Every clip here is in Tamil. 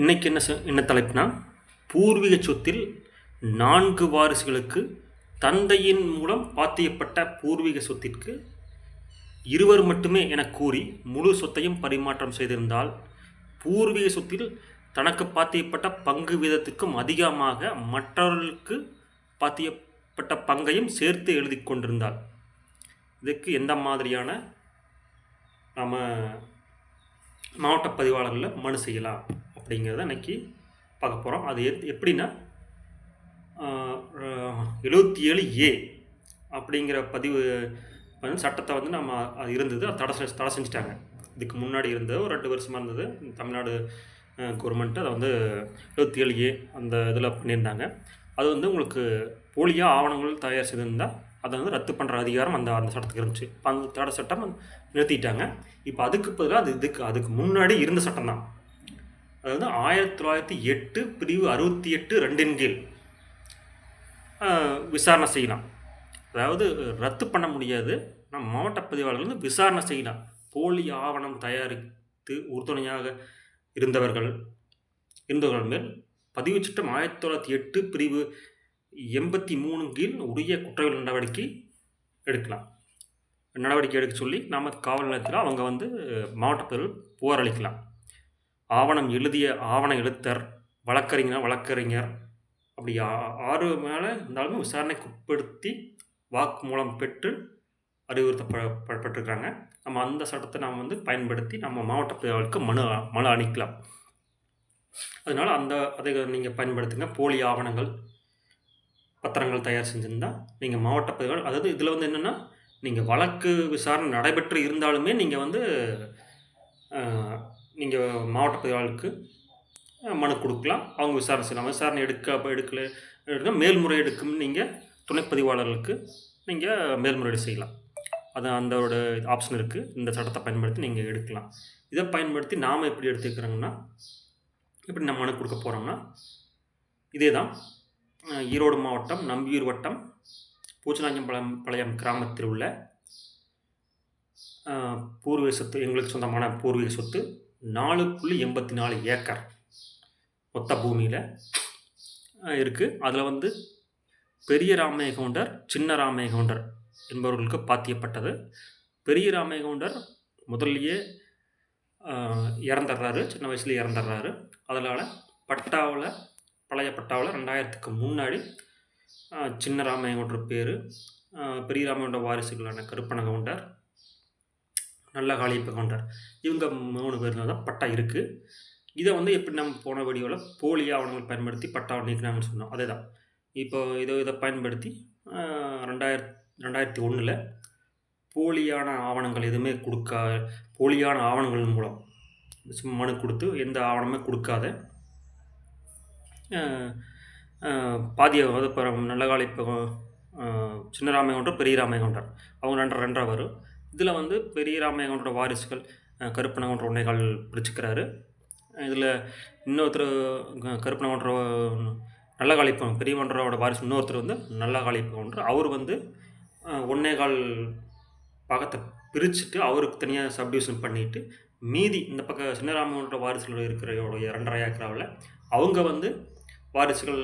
இன்றைக்கி என்ன என்ன தலைப்புனா பூர்வீக சொத்தில் நான்கு வாரிசுகளுக்கு தந்தையின் மூலம் பாத்தியப்பட்ட பூர்வீக சொத்திற்கு இருவர் மட்டுமே என கூறி முழு சொத்தையும் பரிமாற்றம் செய்திருந்தால் பூர்வீக சொத்தில் தனக்கு பாத்தியப்பட்ட பங்கு வீதத்துக்கும் அதிகமாக மற்றவர்களுக்கு பாத்தியப்பட்ட பங்கையும் சேர்த்து எழுதி கொண்டிருந்தால் இதுக்கு எந்த மாதிரியான நம்ம மாவட்ட பதிவாளர்களில் மனு செய்யலாம்? அப்படிங்கிறத இன்னைக்கு பார்க்க போகிறோம் அது எத் எப்படின்னா எழுபத்தி ஏழு ஏ அப்படிங்கிற பதிவு சட்டத்தை வந்து நம்ம அது இருந்தது. அது தடை தடை செஞ்சுட்டாங்க. இதுக்கு முன்னாடி இருந்தது ஒரு ரெண்டு வருஷமாக இருந்தது. தமிழ்நாடு கவர்மெண்ட்டு அதை வந்து எழுபத்தி ஏழு ஏ அந்த இதில் பண்ணியிருந்தாங்க. அது வந்து உங்களுக்கு போலியாக ஆவணங்கள் தயார் செய்திருந்தால் அதை வந்து ரத்து பண்ணுற அதிகாரம் அந்த அந்த சட்டத்துக்கு இருந்துச்சு. இப்போ அந்த தடை சட்டம் நிறுத்திட்டாங்க. இப்போ அதுக்கு பதிலாக அது இதுக்கு அதுக்கு முன்னாடி இருந்த சட்டம் தான். அது வந்து ஆயிரத்தி தொள்ளாயிரத்தி எட்டு பிரிவு அறுபத்தி எட்டு ரெண்டின் கீழ். விசாரணை செய்யலாம். அதாவது ரத்து பண்ண முடியாது. நம்ம மாவட்ட பதிவாளர்கள் வந்து விசாரணை செய்யலாம். போலி ஆவணம் தயாரித்து உறுதுணையாக இருந்தவர்கள் இருந்தவர்கள் மேல் பதிவு சட்டம் ஆயிரத்தி தொள்ளாயிரத்தி எட்டு பிரிவு எண்பத்தி மூணு கீழ் உரிய குற்றவியல் நடவடிக்கை எடுக்கலாம். நடவடிக்கை எடுக்க சொல்லி நாம காவல் நிலையத்தில் அவங்க வந்து மாவட்டத்தில் புகாரளிக்கலாம் அளிக்கலாம். ஆவணம் எழுதிய ஆவண எழுத்தர் வழக்கறிஞர் வழக்கறிஞர் அப்படி ஆ- ஆறு மேலே இருந்தாலும் விசாரணைக்கு உட்படுத்தி வாக்குமூலம் பெற்று அறிவுறுத்தப்பட்டிருக்காங்க நம்ம அந்த சட்டத்தை நாம் வந்து பயன்படுத்தி நம்ம மாவட்ட பிரிவுகளுக்கு மனு மனு அளிக்கலாம். அதனால் அந்த அதை நீங்கள் பயன்படுத்துங்க. போலி ஆவணங்கள் பத்திரங்கள் தயார் செஞ்சுருந்தால் நீங்கள் மாவட்ட பதிவாளர் அதாவது இதில் வந்து என்னென்னா நீங்கள் வழக்கு விசாரணை நடைபெற்று இருந்தாலுமே நீங்கள் வந்து நீங்கள் மாவட்ட பதிவாளருக்கு மனு கொடுக்கலாம். அவங்க விசாரணை செய்யலாம். விசாரணை எடுக்க எடுக்கல எடுக்க மேல்முறையெடுக்கும் நீங்கள் துணைப்பதிவாளர்களுக்கு நீங்கள் மேல்முறையீடு செய்யலாம். அது அந்தோட ஆப்ஷன் இருக்குது இந்த சட்டத்தை பயன்படுத்தி நீங்கள் எடுக்கலாம். இதை பயன்படுத்தி நாம் எப்படி எடுத்துக்கிறோங்கன்னா எப்படி நம்ம மனு கொடுக்க போகிறோம்னா இதே தான் ஈரோடு மாவட்டம் நம்பியூர் வட்டம் பூச்சநாயக்கம்பாளையம் பாளையம் கிராமத்தில் உள்ள பூர்வீக சொத்து எங்களுக்கு சொந்தமான பூர்வீக சொத்து நாலு புள்ளி எண்பத்தி நாலு ஏக்கர் மொத்த பூமியில் இருக்குது அதில் வந்து பெரிய ராமேகவுண்டர் சின்ன ராமேகவுண்டர் என்பவர்களுக்கு பாத்தியப்பட்டது. பெரிய ராமேகவுண்டர் முதல்லையே இறந்துடுறாரு. சின்ன வயசுல இறந்துடுறாரு. அதனால் பட்டாவில் பழைய பட்டாவில் ரெண்டாயிரத்துக்கு முன்னாடி சின்ன ராமையகவுண்டர் பேர் பெரிய ராமையோட வாரிசுகளான கருப்பனகவுண்டர் நல்ல காளியப்ப கவுண்டர் இவங்க மூணு பேர் தான் பட்டா இருக்குது இதை வந்து எப்படி நம்ம போன வீடியோவில் போலி ஆவணங்கள் பயன்படுத்தி பட்டாவை நீக்கினாங்கன்னு சொன்னோம். அதே தான். இப்போ இதை இதை பயன்படுத்தி ரெண்டாயிரத்தி ரெண்டாயிரத் ரெண்டாயிரத்தி ஒன்றில் போலியான ஆவணங்கள் எதுவுமே கொடுக்க போலியான ஆவணங்கள் மூலம் சும்மா மனு கொடுத்து எந்த ஆவணமே கொடுக்காத பாதிய அதாவது இப்போ நல்ல கால இப்போ சின்ன ராமையகவுண்டர் பெரிய அவங்க ரெண்டு ரெண்டரை வரும். இதில் வந்து பெரிய ராமையகவுண்டரோட வாரிசுகள் கருப்பனகன்ற கருப்பனகவுண்டர் பிடிச்சிக்கிறாரு. இதில் இன்னொருத்தர் க- நல்ல காலிப்பம் பெரியவன்றரோட வாரிசு இன்னொருத்தர் வந்து நல்ல காலிப்பகவுண்டர் அவர் வந்து ஒன்னேகால் பக்கத்தை பிரிச்சுட்டு அவருக்கு தனியாக சப்டிவிஷன் பண்ணிவிட்டு மீதி இந்த பக்கம் சின்னராமனோட வாரிசுகளோட இருக்கிற இரண்டரை ஏக்கராவில் அவங்க வந்து வாரிசுகள்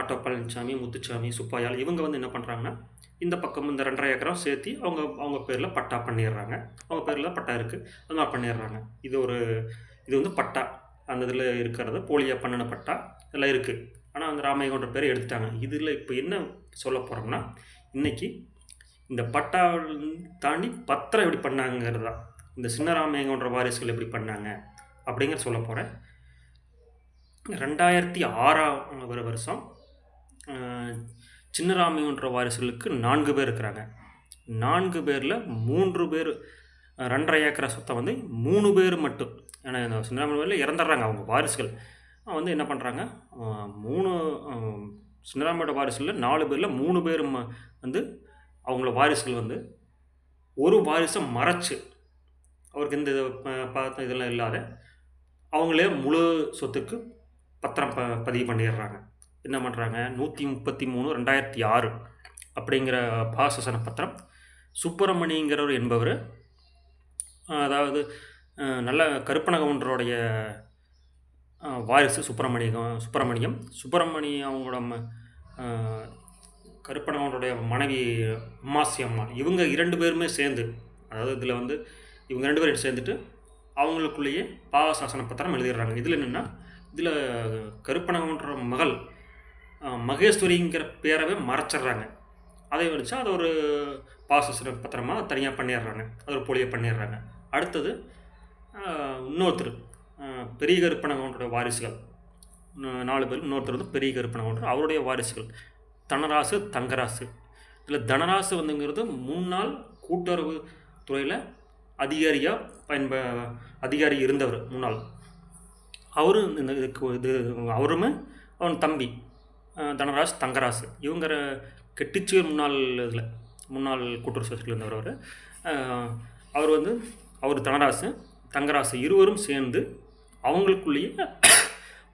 ஆட்டோ பழனிசாமி முத்துச்சாமி சுப்பாயால் இவங்க வந்து என்ன பண்ணுறாங்கன்னா இந்த பக்கம் இந்த ரெண்டரை ஏக்கரம் சேர்த்து அவங்க அவங்க பேரில் பட்டா பண்ணிடுறாங்க. அவங்க பேரில் பட்டா இருக்குது அது மாதிரி பண்ணிடுறாங்க. இது ஒரு இது வந்து பட்டா. அந்த இதில் இருக்கிறது போலியாக பண்ணின பட்டா இதெல்லாம் இருக்குது ஆனால் அந்த ராமையகோன்ற பேரை எடுத்துட்டாங்க. இதில் இப்போ என்ன சொல்ல போகிறோம்னா இன்றைக்கி இந்த பட்டா தாண்டி பத்திரம் எப்படி பண்ணாங்கிறது தான் இந்த சின்னராமையங்கன்ற வாரிசுகள் எப்படி பண்ணாங்க அப்படிங்கிற சொல்ல போகிறேன் ரெண்டாயிரத்தி ஆறாம் வருஷம் சின்னராமின்ற வாரிசுகளுக்கு நான்கு பேர் இருக்கிறாங்க. நான்கு பேரில் மூன்று பேர் ரெண்டரை ஏக்கரை சொத்தை வந்து மூணு பேர் மட்டும். ஏன்னா இந்த சின்னராமையில் இறந்துடுறாங்க அவங்க வாரிசுகள். வந்து என்ன பண்ணுறாங்க மூணு சின்னராமையோட வாரிசுகளில் நாலு பேரில் மூணு பேர் வந்து அவங்கள வாரிசுகள் வந்து ஒரு வாரிசை மறைச்சு அவருக்கு எந்த இதை பார்த்து பார்த்த இதெல்லாம் இல்லாத அவங்களே முழு சொத்துக்கு பத்திரம் ப பதிவு பண்ணிடுறாங்க என்ன பண்ணுறாங்க நூற்றி முப்பத்தி மூணு ரெண்டாயிரத்தி ஆறு அப்படிங்கிற பாசசன பத்திரம் சுப்பிரமணிங்கிறவர் என்பவர் அதாவது நல்ல கருப்பனகவுண்டருடைய வாரிசு சுப்பிரமணியம் சுப்பிரமணியம். சுப்பிரமணியம் அவங்களோட ம மனைவி அம்மாசி அம்மா. இவங்க இரண்டு பேருமே சேர்ந்து, அதாவது இதில் வந்து இவங்க ரெண்டு பேரும் சேர்ந்துட்டு, அவங்களுக்குள்ளேயே பாவசாசன பத்திரம் எழுதிடுறாங்க. இதில் என்னென்னா இதில் கருப்பனகன்ற மகள் மகேஸ்வரிங்கிற பேரவே மறைச்சிடுறாங்க. அதை வச்சு அதை ஒரு பாவசாசன பத்திரமாக தனியாக பண்ணிடுறாங்க. அது ஒரு போலியை பண்ணிடுறாங்க. அடுத்தது இன்னொருத்தர் பெரிய கருப்பண்ணனுடைய வாரிசுகள். நாலு பேர். இன்னொருத்தர் வந்து பெரிய கருப்பனகோன்ற அவருடைய வாரிசுகள். தனராசு, தங்கராசு. இதில் தனராசு வந்துங்கிறது முன்னாள் கூட்டுறவு துறையில் அதிகாரியாக பயன்ப அதிகாரி இருந்தவர் முன்னாள். அவரும் இந்த இதுக்கு இது அவருமே அவன் தம்பி தனராஜ், தங்கராசு. இவங்க ர கெட்டிச்சுவர் முன்னாள் இதில் முன்னாள் கூட்டுறவு சங்கத்தில இருந்தவர் அவர் அவர் வந்து அவர் தனராசு, தங்கராசு இருவரும் சேர்ந்து அவங்களுக்குள்ளேயே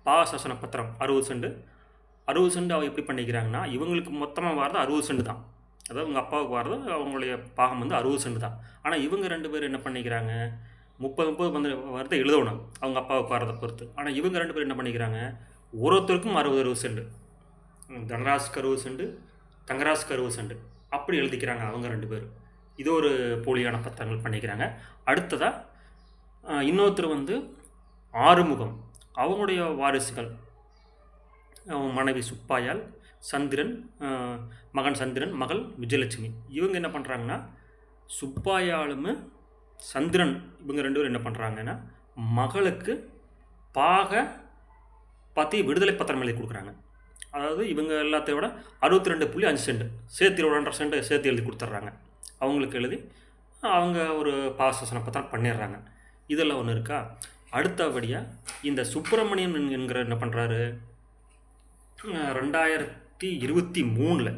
பாவசாசன பத்திரம் அறுபது செண்டு அறுபது செண்டு அவங்க எப்படி பண்ணிக்கிறாங்கன்னா, இவங்களுக்கு மொத்தமாக வர்றது அறுபது செண்டு தான். அதாவது உங்கள் அப்பாவுக்கு வர்றது அவங்களுடைய பாகம் வந்து அறுபது செண்டு தான். ஆனால் இவங்க ரெண்டு பேரும் என்ன பண்ணிக்கிறாங்க, 30, 30 வந்து வரத எழுதணும். அவங்க அப்பாவுக்கு வரதை பொறுத்து. ஆனால் இவங்க ரெண்டு பேரும் என்ன பண்ணிக்கிறாங்க, ஒருத்தருக்கும் 60, 60 சென்ட். தனராஜுக்கு 60 சென்ட், தங்கராஜுக்கு 60 சென்ட். அப்படி எழுதிக்கிறாங்க அவங்க ரெண்டு பேரும். இது ஒரு போலியான பத்திரங்கள் பண்ணிக்கிறாங்க. அடுத்ததாக இன்னொருத்தர் வந்து ஆறுமுகம். அவங்களுடைய வாரிசுகள். அவங்க மனைவி சுப்பாயால் சந்திரன் மகன் சந்திரன், மகள் விஜயலட்சுமி. இவங்க என்ன பண்ணுறாங்கன்னா சுப்பாயாலும் சந்திரன் இவங்க ரெண்டு பேரும் என்ன பண்ணுறாங்கன்னா மகளுக்கு பாக பற்றி விடுதலை பத்திரம் எழுதி கொடுக்குறாங்க அதாவது இவங்க எல்லாத்தையும் விட 62.5 சென்ட். சேர்த்து 1 1/2 சென்ட் சேர்த்து எழுதி கொடுத்துட்றாங்க அவங்களுக்கு எழுதி, அவங்க ஒரு பாவசாசன பத்திரம் பண்ணிடுறாங்க. இதெல்லாம் ஒன்று இருக்கா. அடுத்தபடியாக இந்த சுப்பிரமணியன் என்கிற என்ன பண்ணுறாரு ரெண்டாயிரத்தி இருபத்தி மூணில்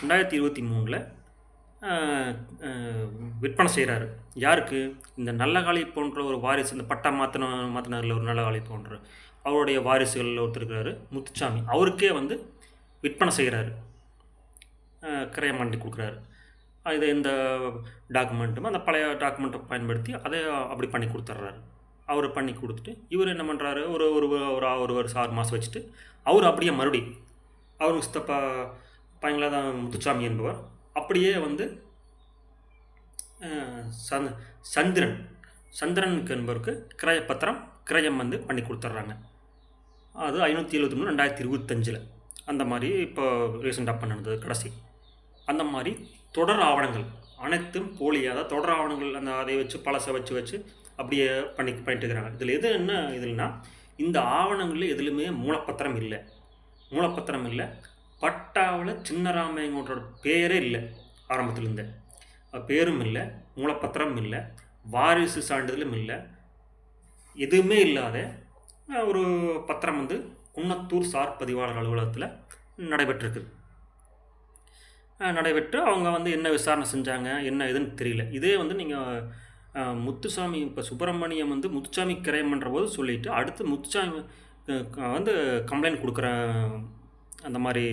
ரெண்டாயிரத்தி இருபத்தி மூணில் விற்பனை செய்கிறாரு யாருக்கு? இந்த நல்லகாளி போன்ற ஒரு வாரிசு இந்த பட்டா மாத்துன மாத்துனார்ல ஒரு நல்லகாளி போன்ற அவருடைய வாரிசுகளில் ஒருத்தர் இருக்கிறாரு. முத்துச்சாமி. அவருக்கே வந்து விற்பனை செய்கிறாரு கிரையம் பண்ணி கொடுக்குறாரு இது எந்த டாக்குமெண்ட்டுமோ அந்த பழைய டாக்குமெண்ட்டை பயன்படுத்தி அதை அப்படி பண்ணி கொடுத்துட்றாரு அவர் பண்ணி கொடுத்துட்டு இவரு என்ன பண்ணுறாரு ஒரு ஒரு ஒரு ஒரு வருஷம் ஆறு மாதம் வச்சுட்டு, அவர் அப்படியே மறுபடி அவருக்கு சித்தப்பா பையங்களா தான் முத்துச்சாமி என்பவர். அப்படியே வந்து சந் சந்திரன் சந்திரனுக்கு என்பவருக்கு கிரய பத்திரம் கிரயம் வந்து பண்ணி கொடுத்துட்றாங்க அது 573 2025ல. அந்த மாதிரி இப்போ ரீசெண்டாக பண்ணுனது கடைசி. அந்த மாதிரி தொடர் ஆவணங்கள் அனைத்தும் போலியாக அதாவது தொடர் ஆவணங்கள் அந்த அதை வச்சு பழச வச்சு வச்சு அப்படியே பண்ணி பண்ணிட்டு இருக்கிறாங்க. இதில் எது என்ன இதுலனா இந்த ஆவணங்களில் எதிலுமே மூலப்பத்திரம் இல்லை மூலப்பத்திரம் இல்லை பட்டாவில் சின்னராமையங்கோட்டரோட பேரே இல்லை ஆரம்பத்துலேருந்தே பேரும் இல்லை மூலப்பத்திரம் இல்லை வாரிசு சான்றிதழும் இல்லை எதுவுமே இல்லாத ஒரு பத்திரம் வந்து குன்னத்தூர் சார் பதிவாளர் அலுவலகத்தில் நடைபெற்றிருக்கு. நடைபெற்று அவங்க வந்து என்ன விசாரணை செஞ்சாங்க, என்ன ஏதுன்னு தெரியல. இதே வந்து நீங்கள் முத்துசாமி இப்போ சுப்பிரமணியம் வந்து முத்துசாமி கிரயம் பண்றபோது சொல்லிவிட்டு அடுத்து முத்துசாமி வந்து கம்ப்ளைண்ட் கொடுக்குற அந்த மாதிரி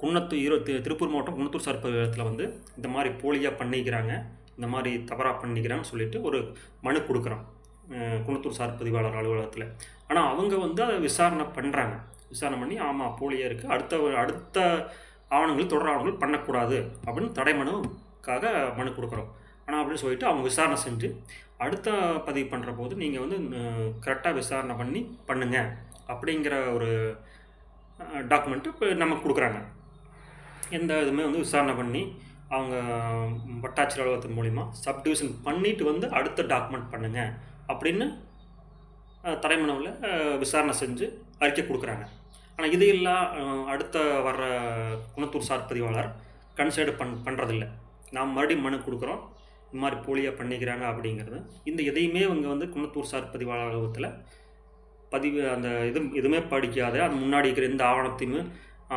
குன்னத்து ஈரோ திருப்பூர் மாவட்டம் குன்னத்தூர் சார் இடத்துல வந்து இந்த மாதிரி போலியாக பண்ணிக்கிறாங்க. இந்த மாதிரி தவறாக பண்ணிக்கிறாங்கன்னு சொல்லிட்டு ஒரு மனு கொடுக்குறோம் குணத்தூர் குன்னத்தூர் சார் பதிவாளர் அலுவலகத்தில் ஆனால் அவங்க வந்து அதை விசாரணை பண்ணுறாங்க விசாரணை பண்ணி ஆமாம் போலியாக இருக்குது அடுத்த அடுத்த ஆவணங்கள் தொடர் ஆவணங்கள் பண்ணக்கூடாது அப்படின்னு தடை மனுக்காக மனு கொடுக்குறோம் ஆனால் அப்படின்னு சொல்லிட்டு அவங்க விசாரணை செஞ்சு, அடுத்த பதிவு பண்றபோது நீங்கள் வந்து கரெக்டாக விசாரணை பண்ணி பண்ணுங்க. அப்படிங்கிற ஒரு டாக்குமெண்ட்டு இப்போ நமக்கு கொடுக்குறாங்க. எந்த இதுவுமே வந்து விசாரணை பண்ணி, அவங்க வட்டாட்சியர் அலுவலகத்தின் மூலிமா சப் டிவிஷன் பண்ணிட்டு வந்து அடுத்த டாக்குமெண்ட் பண்ணுங்கள் அப்படின்னு தலைமனவில் விசாரணை செஞ்சு அறிக்கை கொடுக்குறாங்க. ஆனால் இது எல்லாம் அடுத்த வர்ற குணத்தூர் சார் பதிவாளர் கன்சிடர் பண் பண்ணுறதில்ல நாம் மறுபடியும் மனு கொடுக்குறோம். இந்த மாதிரி போலியாக பண்ணிக்கிறாங்க அப்படிங்கிறது. இந்த எதையுமே இவங்க வந்து குணத்தூர் சார் பதிவாளர் அலுவலகத்தில் பதிவு அந்த இது எதுவுமே படிக்காத, அது முன்னாடி இருக்கிற எந்த ஆவணத்தையுமே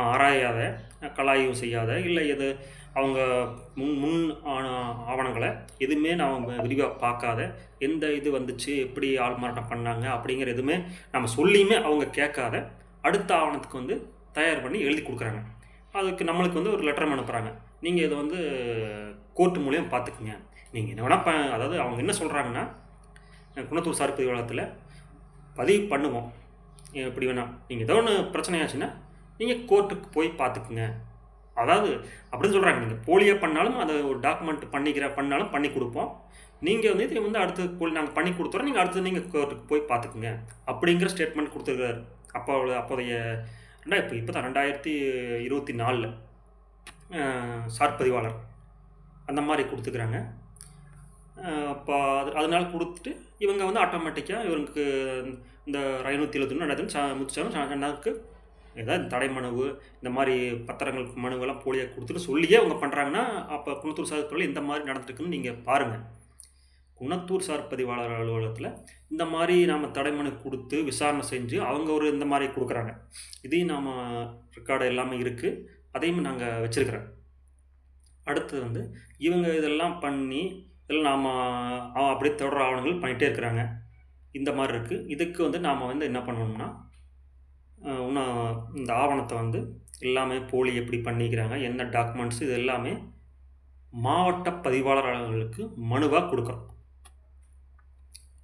ஆராயாத, கலாய்வு செய்யாத, இல்லை எது அவங்க முன் முன் ஆன ஆவணங்களை எதுவுமே நாம் விரிவாக பார்க்காத, எந்த இது வந்துச்சு, எப்படி ஆள் மாறாட்டம் பண்ணாங்க அப்படிங்கிற எதுவுமே நம்ம சொல்லியுமே அவங்க கேட்காத, அடுத்த ஆவணத்துக்கு வந்து தயார் பண்ணி எழுதி கொடுக்குறாங்க. அதுக்கு நம்மளுக்கு வந்து ஒரு லெட்டர் அனுப்புகிறாங்க நீங்கள் இதை வந்து கோர்ட் மூலியம் பார்த்துக்குங்க. நீங்கள் என்ன வேணால் ப அதாவது அவங்க என்ன சொல்கிறாங்கன்னா குணத்தூர் சார்பதி வளத்தில் பதிவு பண்ணுவோம். எப்படி வேணால் நீங்கள் ஏதோ ஒன்று பிரச்சனையாச்சுன்னா நீங்கள் கோர்ட்டுக்கு போய் பார்த்துக்குங்க அதாவது அப்படின்னு சொல்கிறாங்க நீங்கள் போலியாக பண்ணாலும் அதை ஒரு டாக்குமெண்ட் பண்ணிக்கிற பண்ணாலும் பண்ணி கொடுப்போம். நீங்கள் வந்து இதை வந்து அடுத்து போலி நாங்கள் பண்ணி கொடுத்துறோம் நீங்கள் அடுத்து நீங்கள் கோர்ட்டுக்கு போய் பார்த்துக்குங்க அப்படிங்கிற ஸ்டேட்மெண்ட் கொடுத்துருக்காரு. அப்போ அப்போதைய ரெண்டா இப்போ இப்போ தான் ரெண்டாயிரத்தி இருபத்தி நாலில் சார் பதிவாளர். அந்த மாதிரி கொடுத்துக்கிறாங்க. அப்போ அது அதனால கொடுத்துட்டு இவங்க வந்து ஆட்டோமேட்டிக்காக இவங்களுக்கு இந்த ஐநூற்றி எழுபத்தி ரெண்டாயிரத்தி சா முடிச்சாலும் ரெண்டாவுக்கு ஏதாவது தடை மனுவு இந்த மாதிரி பத்திரங்கள் மனுவெல்லாம் போலியாக கொடுத்துட்டு சொல்லியே அவங்க பண்ணுறாங்கன்னா அப்போ குணத்தூர் சார் பதிவில் இந்த மாதிரி நடந்துருக்குன்னு நீங்கள் பாருங்கள் குணத்தூர் சார் பதிவாளர் அலுவலகத்தில் இந்த மாதிரி நாம் தடை மனு கொடுத்து விசாரணை செஞ்சு அவங்க ஒரு இந்த மாதிரி கொடுக்குறாங்க. இதையும் நாம் ரெக்கார்டு எல்லாமே இருக்குது அதையும் நாங்கள் வச்சுருக்குறோம். அடுத்தது வந்து இவங்க இதெல்லாம் பண்ணி இல்லை நாம் அப்படியே தொடர் ஆவணங்கள் பண்ணிகிட்டே இருக்கிறாங்க. இந்த மாதிரி இருக்குது இதுக்கு வந்து நாம் வந்து என்ன பண்ணணும்னா இன்னும் இந்த ஆவணத்தை வந்து எல்லாமே போலி எப்படி பண்ணிக்கிறாங்க என்ன டாக்குமெண்ட்ஸ் இது எல்லாமே மாவட்ட பதிவாளர்களுக்கு மனுவாக கொடுக்குறோம்.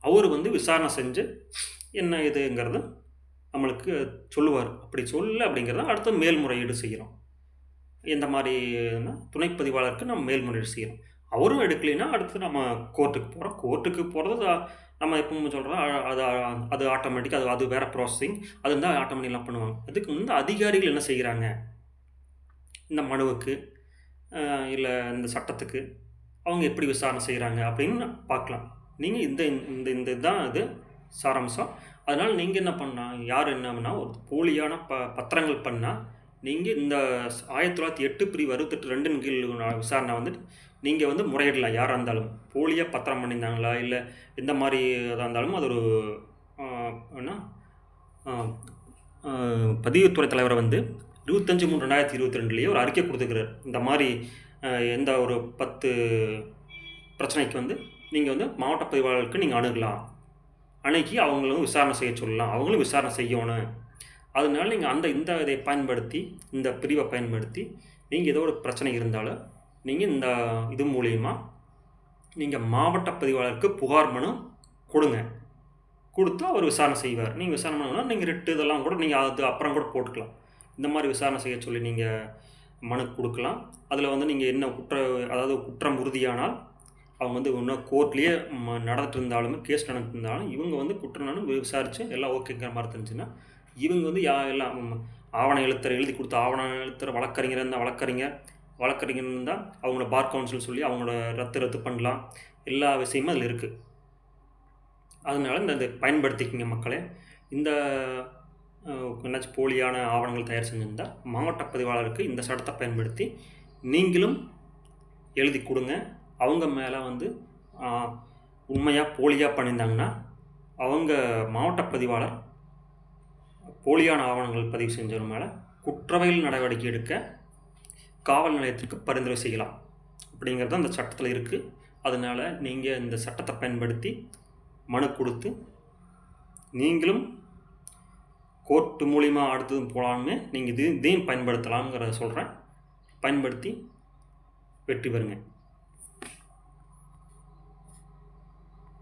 அவர் வந்து விசாரணை செஞ்சு என்ன இதுங்கிறது நம்மளுக்கு சொல்லுவார். அப்படி சொல்ல அப்படிங்கிறத அடுத்து மேல்முறையீடு செய்கிறோம் எந்த மாதிரினா துணைப்பதிவாளருக்கு நம்ம மேல்முறையீடு செய்கிறோம் அவரும் எடுக்கலைன்னா அடுத்து நம்ம கோர்ட்டுக்கு போகிறோம் கோர்ட்டுக்கு போகிறது நம்ம எப்பவும் சொல்கிறோம் அது அது ஆட்டோமேட்டிக் அது அது வேறு ப்ராசஸிங் அது வந்து ஆட்டோமேட்டிக்லாம் பண்ணுவாங்க. அதுக்கு வந்து அதிகாரிகள் என்ன செய்கிறாங்க இந்த மனுவுக்கு இல்லை இந்த சட்டத்துக்கு அவங்க எப்படி விசாரணை செய்கிறாங்க அப்படின்னு பார்க்கலாம். நீங்கள் இந்த இந்த இந்த இதுதான் இது சாராம்சம். அதனால் நீங்கள் என்ன பண்ணால் யார் என்னன்னா ஒரு போலியான ப பத்திரங்கள் பண்ணால் நீங்கள் இந்த ஆயிரத்தி தொள்ளாயிரத்தி எட்டு பிரிவு அறுபத்தெட்டு ரெண்டின் கீழ் விசாரணை வந்துட்டு நீங்கள் வந்து முறையிடலாம் யாராக இருந்தாலும். போலியாக பத்திரம் பண்ணியிருந்தாங்களா? இல்லை எந்த மாதிரி இதாக இருந்தாலும் அது ஒரு என்ன? பதிவுத்துறை தலைவரை வந்து இருபத்தஞ்சி மூணு ரெண்டாயிரத்தி இருபத்தி ரெண்டுலேயே ஒரு அறிக்கை கொடுத்துக்கிறார் இந்த மாதிரி எந்த ஒரு பத்து பிரச்சனைக்கு வந்து நீங்கள் வந்து மாவட்ட பதிவாளருக்கு நீங்கள் அணுகலாம். அணுகி அவங்களும் விசாரணை செய்ய சொல்லலாம். அவங்களும் விசாரணை செய்யணும். அதனால நீங்கள் அந்த இந்த இதை பயன்படுத்தி இந்த பிரிவை பயன்படுத்தி நீங்கள் ஏதோ ஒரு பிரச்சனை இருந்தாலும் நீங்கள் இந்த இது மூலியமாக நீங்கள் மாவட்ட பதிவாளருக்கு புகார் மனு கொடுங்க. கொடுத்து அவர் விசாரணை செய்வார். நீங்கள் விசாரணை பண்ணணும்னா நீங்கள் ரெட்டு இதெல்லாம் கூட நீங்கள் அது அப்புறம் கூட போட்டுக்கலாம். இந்த மாதிரி விசாரணை செய்ய சொல்லி நீங்கள் மனு கொடுக்கலாம். அதில் வந்து நீங்கள் என்ன குற்ற அதாவது குற்றம் உறுதியானால் அவங்க வந்து இன்னும் கோர்ட்லேயே நடந்துட்டு இருந்தாலுமே கேஸ் நடந்துட்டு இருந்தாலும் இவங்க வந்து குற்றம் விசாரித்து எல்லாம் ஓகேங்கிற மாதிரி தெரிஞ்சுன்னா இவங்க வந்து யா எல்லாம் ஆவண எழுத்தர் எழுதி கொடுத்த ஆவண எழுத்தர் வழக்கறிஞர் இருந்தால் வழக்கறிஞர் வழக்கறிஞர் இருந்தால் அவங்களோட பார் கவுன்சில் சொல்லி அவங்களோட ரத்து ரத்து பண்ணலாம். எல்லா விஷயமும் அதில் இருக்குது அதனால இந்த இதை பயன்படுத்திக்கிங்க மக்களே. இந்த என்னாச்சும் போலியான ஆவணங்கள் தயார் செஞ்சுருந்தால் மாவட்ட பதிவாளருக்கு இந்த சட்டத்தை பயன்படுத்தி நீங்களும் எழுதி கொடுங்க. அவங்க மேலே வந்து உண்மையாக போலியாக பண்ணியிருந்தாங்கன்னா அவங்க மாவட்ட பதிவாளர் போலியான ஆவணங்கள் பதிவு செஞ்சவர் மேலே குற்றவியல் நடவடிக்கை எடுக்க காவல் நிலையத்திற்கு பரிந்துரை செய்யலாம். அப்படிங்கிறது அந்த சட்டத்தில் இருக்குது அதனால் நீங்கள் இந்த சட்டத்தை பயன்படுத்தி மனு கொடுத்து நீங்களும் கோர்ட்டு மூலிமா அடுத்ததும் போகலான்னு நீங்கள் இது இதையும் பயன்படுத்தலாம்ங்கிறத சொல்கிறேன் பயன்படுத்தி வெற்றி பெறுங்க.